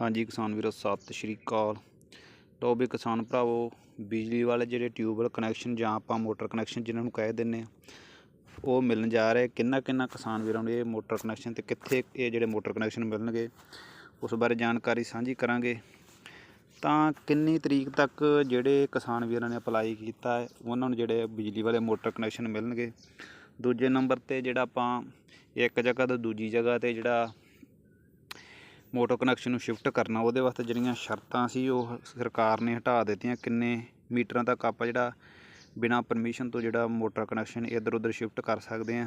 ਹਾਂਜੀ, ਕਿਸਾਨ ਵੀਰੋ, ਸਤਿ ਸ਼੍ਰੀ ਅਕਾਲ। ਲਓ ਕਿਸਾਨ ਭਰਾਵੋ, ਬਿਜਲੀ ਵਾਲੇ ਜਿਹੜੇ ਟਿਊਬਵੈੱਲ ਕਨੈਕਸ਼ਨ ਜਾਂ ਆਪਾਂ ਮੋਟਰ ਕਨੈਕਸ਼ਨ ਜਿਨ੍ਹਾਂ ਨੂੰ ਕਹਿ ਦਿੰਦੇ ਆ ਉਹ ਮਿਲਣ ਜਾ ਰਹੇ। ਕਿੰਨਾ ਕਿੰਨਾ ਕਿਸਾਨ ਵੀਰਾਂ ਨੂੰ ਇਹ ਮੋਟਰ ਕਨੈਕਸ਼ਨ ਤੇ ਕਿੱਥੇ ਇਹ ਜਿਹੜੇ ਮੋਟਰ ਕਨੈਕਸ਼ਨ ਮਿਲਣਗੇ, ਉਸ ਬਾਰੇ ਜਾਣਕਾਰੀ ਸਾਂਝੀ ਕਰਾਂਗੇ। ਤਾਂ ਕਿੰਨੀ ਤਰੀਕ ਤੱਕ ਜਿਹੜੇ ਕਿਸਾਨ ਵੀਰਾਂ ਨੇ ਅਪਲਾਈ ਕੀਤਾ ਹੈ, ਉਹਨਾਂ ਨੂੰ ਜਿਹੜੇ ਬਿਜਲੀ ਵਾਲੇ ਮੋਟਰ ਕਨੈਕਸ਼ਨ ਮਿਲਣਗੇ। ਦੂਜੇ ਨੰਬਰ ਤੇ ਜਿਹੜਾ ਆਪਾਂ ਇੱਕ ਜਗ੍ਹਾ ਤੋਂ ਦੂਜੀ ਜਗ੍ਹਾ ਤੇ ਜਿਹੜਾ ਮੋਟਰ ਕਨੈਕਸ਼ਨ ਨੂੰ ਸ਼ਿਫਟ ਕਰਨਾ, ਉਹਦੇ ਵਾਸਤੇ ਜਿਹੜੀਆਂ ਸ਼ਰਤਾਂ ਸੀ, ਉਹ ਸਰਕਾਰ ਨੇ ਹਟਾ ਦਿੱਤੀਆਂ। ਕਿੰਨੇ ਮੀਟਰਾਂ ਤੱਕ ਆਪਾਂ ਜਿਹੜਾ ਬਿਨਾ ਪਰਮਿਸ਼ਨ ਤੋਂ ਜਿਹੜਾ ਮੋਟਰ ਕਨੈਕਸ਼ਨ ਇੱਧਰ ਉੱਧਰ ਸ਼ਿਫਟ ਕਰ ਸਕਦੇ ਆ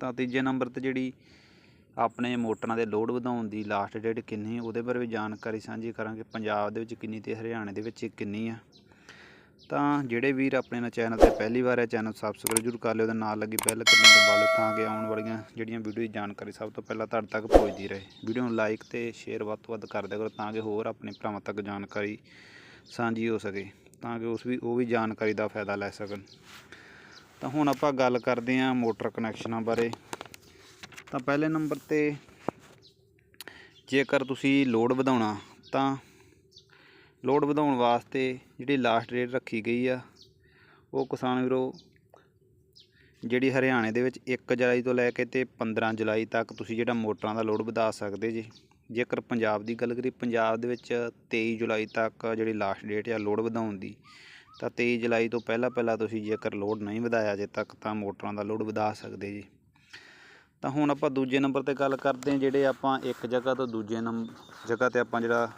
ਤਾਂ ਤੀਜੇ ਨੰਬਰ ਤੇ ਜਿਹੜੀ ਆਪਣੇ ਮੋਟਰਾਂ ਦੇ ਲੋਡ ਵਧਾਉਣ ਦੀ ਲਾਸਟ ਡੇਟ ਕਿੰਨੀ ਉਹਦੇ ਬਾਰੇ ਵੀ ਜਾਣਕਾਰੀ ਸਾਂਝੀ ਕਰਾਂਗੇ। ਪੰਜਾਬ ਦੇ ਵਿੱਚ ਕਿੰਨੀ ਤੇ ਹਰਿਆਣੇ ਦੇ ਵਿੱਚ ਕਿੰਨੀ ਆ ਤਾਂ ਜਿਹੜੇ ਵੀਰ ਆਪਣੇ ਨਾਲ ਚੈਨਲ ਤੇ ਪਹਿਲੀ ਵਾਰ ਹੈ ਚੈਨਲ ਸਬਸਕ੍ਰਾਈਬ ਜ਼ਰੂਰ ਕਰ ਲਿਓ ਉਹਦੇ ਨਾਲ ਲੱਗੀ ਬੈਲ ਘੰਟੀ ਨੂੰ ਦਬਾ ਲਿਓ ਤਾਂ ਕਿ ਆਉਣ ਵਾਲੀਆਂ ਜਿਹੜੀਆਂ ਵੀਡੀਓ ਦੀ ਜਾਣਕਾਰੀ ਸਭ ਤੋਂ ਪਹਿਲਾਂ ਤੁਹਾਡੇ ਤੱਕ ਪਹੁੰਚਦੀ ਰਹੇ। ਵੀਡੀਓ ਨੂੰ ਲਾਈਕ ਤੇ ਸ਼ੇਅਰ ਵੱਧ ਤੋਂ ਵੱਧ ਕਰ ਦਿਆ ਕਰੋ ਤਾਂ ਕਿ ਹੋਰ ਆਪਣੇ ਭਰਾਵਾਂ ਤੱਕ ਜਾਣਕਾਰੀ ਸਾਂਝੀ ਹੋ ਸਕੇ, ਤਾਂ ਕਿ ਉਸ ਵੀ, ਉਹ ਵੀ ਜਾਣਕਾਰੀ ਦਾ ਫਾਇਦਾ ਲੈ ਸਕਣ। ਤਾਂ ਹੁਣ ਆਪਾਂ ਗੱਲ ਕਰਦੇ ਹਾਂ ਮੋਟਰ ਕਨੈਕਸ਼ਨਾਂ ਬਾਰੇ। ਤਾਂ ਪਹਿਲੇ ਨੰਬਰ ਤੇ ਜੇਕਰ ਤੁਸੀਂ ਲੋਡ ਵਧਾਉਣਾ ਤਾਂ ਲੋਡ ਵਧਾਉਣ ਵਾਸਤੇ ਜਿਹੜੀ ਲਾਸਟ ਡੇਟ ਰੱਖੀ ਗਈ ਆ, ਉਹ ਕਿਸਾਨ ਵੀਰੋ ਜਿਹੜੀ ਹਰਿਆਣੇ ਦੇ ਵਿੱਚ 1 ਜੁਲਾਈ ਤੋਂ ਲੈ ਕੇ ਤੇ 15 ਜੁਲਾਈ ਤੱਕ ਤੁਸੀਂ ਜਿਹੜਾ ਮੋਟਰਾਂ ਦਾ ਲੋਡ ਵਧਾ ਸਕਦੇ ਜੀ। ਜੇਕਰ ਪੰਜਾਬ ਦੀ ਗੱਲ ਕਰੀ ਪੰਜਾਬ ਦੇ ਵਿੱਚ 23 ਜੁਲਾਈ ਤੱਕ ਜਿਹੜੀ ਲਾਸਟ ਡੇਟ ਆ ਲੋਡ ਵਧਾਉਣ ਦੀ, ਤਾਂ 23 ਜੁਲਾਈ ਤੋਂ ਪਹਿਲਾਂ ਪਹਿਲਾਂ ਤੁਸੀਂ ਜੇਕਰ ਲੋਡ ਨਹੀਂ ਵਧਾਇਆ ਅਜੇ ਤੱਕ, ਤਾਂ ਮੋਟਰਾਂ ਦਾ ਲੋਡ ਵਧਾ ਸਕਦੇ ਜੀ। ਤਾਂ ਹੁਣ ਆਪਾਂ ਦੂਜੇ ਨੰਬਰ ਤੇ ਗੱਲ ਕਰਦੇ ਹਾਂ, ਜਿਹੜੇ ਆਪਾਂ ਇੱਕ ਜਗ੍ਹਾ ਤੋਂ ਦੂਜੇ ਨੰਬਰ ਜਗ੍ਹਾ ਤੇ ਆਪਾਂ ਜਿਹੜਾ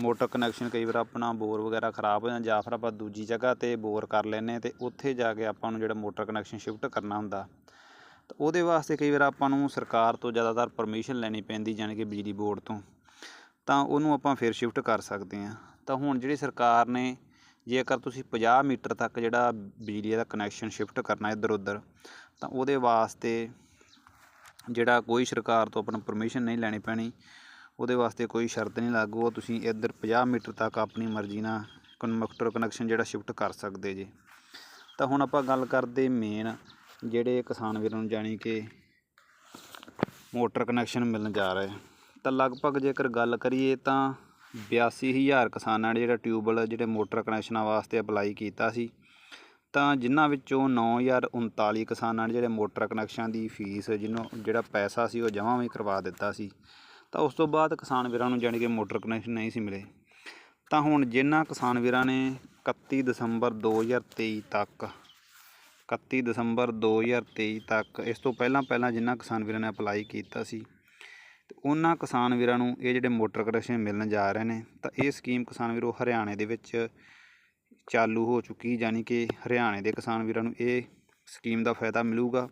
ਮੋਟਰ ਕਨੈਕਸ਼ਨ ਕਈ ਵਾਰ ਆਪਣਾ ਬੋਰ ਵਗੈਰਾ ਖਰਾਬ ਹੋ ਜਾਂਦਾ ਜਾਂ ਫਿਰ ਆਪਾਂ ਦੂਜੀ ਜਗ੍ਹਾ ਤੇ ਬੋਰ ਕਰ ਲੈਨੇ ਤੇ ਉੱਥੇ ਜਾ ਕੇ ਆਪਾਂ ਨੂੰ ਜਿਹੜਾ ਮੋਟਰ ਕਨੈਕਸ਼ਨ ਸ਼ਿਫਟ ਕਰਨਾ ਹੁੰਦਾ। ਤਾਂ ਉਹਦੇ ਵਾਸਤੇ ਕਈ ਵਾਰ ਆਪਾਂ ਨੂੰ ਸਰਕਾਰ ਤੋਂ ਜ਼ਿਆਦਾਤਰ ਪਰਮਿਸ਼ਨ ਲੈਣੀ ਪੈਂਦੀ ਜਾਣੀ ਕਿ ਬਿਜਲੀ ਬੋਰਡ ਤੋਂ। ਤਾਂ ਉਹਨੂੰ ਆਪਾਂ ਫਿਰ ਸ਼ਿਫਟ ਕਰ ਸਕਦੇ ਹਾਂ। ਤਾਂ ਹੁਣ ਜਿਹੜੀ ਸਰਕਾਰ ਨੇ ਜੇਕਰ ਤੁਸੀਂ 50 ਮੀਟਰ ਤੱਕ ਜਿਹੜਾ ਬਿਜਲੀ ਦਾ ਕਨੈਕਸ਼ਨ ਸ਼ਿਫਟ ਕਰਨਾ ਇੱਧਰ ਉੱਧਰ ਤਾਂ ਉਹਦੇ ਵਾਸਤੇ ਜਿਹੜਾ ਕੋਈ ਸਰਕਾਰ ਤੋਂ ਆਪਣਾ ਪਰਮਿਸ਼ਨ ਨਹੀਂ ਲੈਣੀ ਪੈਣੀ। ਉਹਦੇ ਵਾਸਤੇ ਕੋਈ ਸ਼ਰਤ ਨਹੀਂ ਲਾਗੂ, ਉਹ ਤੁਸੀਂ ਇੱਧਰ 50 ਮੀਟਰ ਤੱਕ ਆਪਣੀ ਮਰਜ਼ੀ ਨਾਲ ਕਨਵੈਕਟਰ ਕਨੈਕਸ਼ਨ ਜਿਹੜਾ ਸ਼ਿਫਟ ਕਰ ਸਕਦੇ ਜੇ। ਤਾਂ ਹੁਣ ਆਪਾਂ ਗੱਲ ਕਰਦੇ ਮੇਨ ਜਿਹੜੇ ਕਿਸਾਨ ਵੀਰਾਂ ਨੂੰ ਜਾਣੀ ਕਿ ਮੋਟਰ ਕਨੈਕਸ਼ਨ ਮਿਲਣ ਜਾ ਰਹੇ। ਤਾਂ ਲਗਭਗ ਜੇਕਰ ਗੱਲ ਕਰੀਏ ਤਾਂ 82000 ਕਿਸਾਨਾਂ ਨੇ ਜਿਹੜਾ ਟਿਊਬਵੈੱਲ ਜਿਹੜੇ ਮੋਟਰ ਕਨੈਕਸ਼ਨਾਂ ਵਾਸਤੇ ਅਪਲਾਈ ਕੀਤਾ ਸੀ। ਤਾਂ ਜਿਨ੍ਹਾਂ ਵਿੱਚੋਂ 9039 ਕਿਸਾਨਾਂ ਨੇ ਜਿਹੜੇ ਮੋਟਰ ਕਨੈਕਸ਼ਨ ਦੀ ਫੀਸ ਜਿਹਨੂੰ, ਜਿਹੜਾ ਪੈਸਾ ਸੀ ਉਹ ਜਮ੍ਹਾਂ ਵੀ ਕਰਵਾ ਦਿੱਤਾ ਸੀ। ਤਾਂ ਉਸ ਤੋਂ ਬਾਅਦ ਕਿਸਾਨ ਵੀਰਾਂ ਨੂੰ ਜਾਣੀ ਕਿ ਮੋਟਰ ਕਨੈਕਸ਼ਨ ਨਹੀਂ ਸੀ ਮਿਲੇ। ਤਾਂ ਹੁਣ ਜਿਨ੍ਹਾਂ ਕਿਸਾਨ ਵੀਰਾਂ ਨੇ 31 ਦਸੰਬਰ 2023 ਤੱਕ 31 ਦਸੰਬਰ 2023 ਤੱਕ ਇਸ ਤੋਂ ਪਹਿਲਾਂ ਪਹਿਲਾਂ ਜਿਨ੍ਹਾਂ ਕਿਸਾਨ ਵੀਰਾਂ ਨੇ ਅਪਲਾਈ ਕੀਤਾ ਸੀ, ਤੇ ਉਹਨਾਂ ਕਿਸਾਨ ਵੀਰਾਂ ਨੂੰ ਇਹ ਜਿਹੜੇ ਮੋਟਰ ਕਨੈਕਸ਼ਨ ਮਿਲਣ ਜਾ ਰਹੇ ਨੇ, ਤਾਂ ਇਹ ਸਕੀਮ ਕਿਸਾਨ ਵੀਰੋ ਹਰਿਆਣੇ ਦੇ ਵਿੱਚ ਚਾਲੂ ਹੋ ਚੁੱਕੀ ਯਾਨੀ ਕਿ ਹਰਿਆਣੇ ਦੇ ਕਿਸਾਨ ਵੀਰਾਂ ਨੂੰ ਇਹ ਸਕੀਮ ਦਾ ਫਾਇਦਾ ਮਿਲੂਗਾ।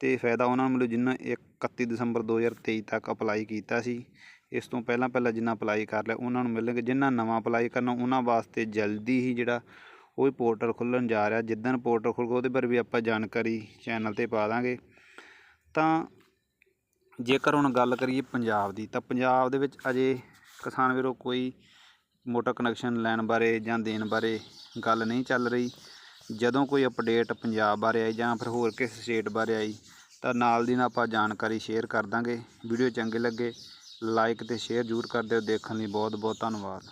ਤੇ ਫਾਇਦਾ ਉਹਨਾਂ ਨੂੰ ਮਿਲੂ ਜਿਨ੍ਹਾਂ 31 ਦਸੰਬਰ 2023 ਤੱਕ ਅਪਲਾਈ ਕੀਤਾ ਸੀ। ਇਸ ਤੋਂ ਪਹਿਲਾਂ ਪਹਿਲਾਂ ਜਿਨ੍ਹਾਂ ਅਪਲਾਈ ਕਰ ਲਿਆ, ਉਹਨਾਂ ਨੂੰ ਮਿਲਣਗੇ। ਜਿਨ੍ਹਾਂ ਨਵਾਂ ਅਪਲਾਈ ਕਰਨਾ, ਉਹਨਾਂ ਵਾਸਤੇ ਜਲਦੀ ਹੀ ਜਿਹੜਾ ਉਹ ਵੀ ਪੋਰਟਲ ਖੁੱਲ੍ਹਣ ਜਾ ਰਿਹਾ। ਜਿੱਦਣ ਪੋਰਟਲ ਖੁੱਲ੍ਹਗਾ ਉਹਦੇ ਬਾਰੇ ਵੀ ਆਪਾਂ ਜਾਣਕਾਰੀ ਚੈਨਲ ਤੇ ਪਾ ਦਾਂਗੇ। ਤਾਂ ਜੇਕਰ ਹੁਣ ਗੱਲ ਕਰੀਏ ਪੰਜਾਬ ਦੀ, ਤਾਂ ਪੰਜਾਬ ਦੇ ਵਿੱਚ ਅਜੇ ਕਿਸਾਨ ਵੀਰੋ ਕੋਈ ਮੋਟਰ ਕਨੈਕਸ਼ਨ ਲੈਣ ਬਾਰੇ ਜਾਂ ਦੇਣ ਬਾਰੇ ਗੱਲ ਨਹੀਂ ਚੱਲ ਰਹੀ। ਜਦੋਂ ਕੋਈ ਅਪਡੇਟ ਪੰਜਾਬ ਬਾਰੇ ਆਈ ਜਾਂ ਫਿਰ ਹੋਰ ਕਿਸੇ ਸਟੇਟ ਬਾਰੇ ਆਈ, ਤਾਂ ਨਾਲ ਦੀ ਨਾਲ ਆਪਾਂ ਜਾਣਕਾਰੀ ਸ਼ੇਅਰ ਕਰ ਦਾਂਗੇ। ਵੀਡੀਓ ਚੰਗੇ ਲੱਗੇ ਲਾਈਕ ਤੇ ਸ਼ੇਅਰ ਜ਼ਰੂਰ ਕਰ ਦਿਓ। ਦੇਖਣ ਲਈ ਬਹੁਤ ਬਹੁਤ ਧੰਨਵਾਦ।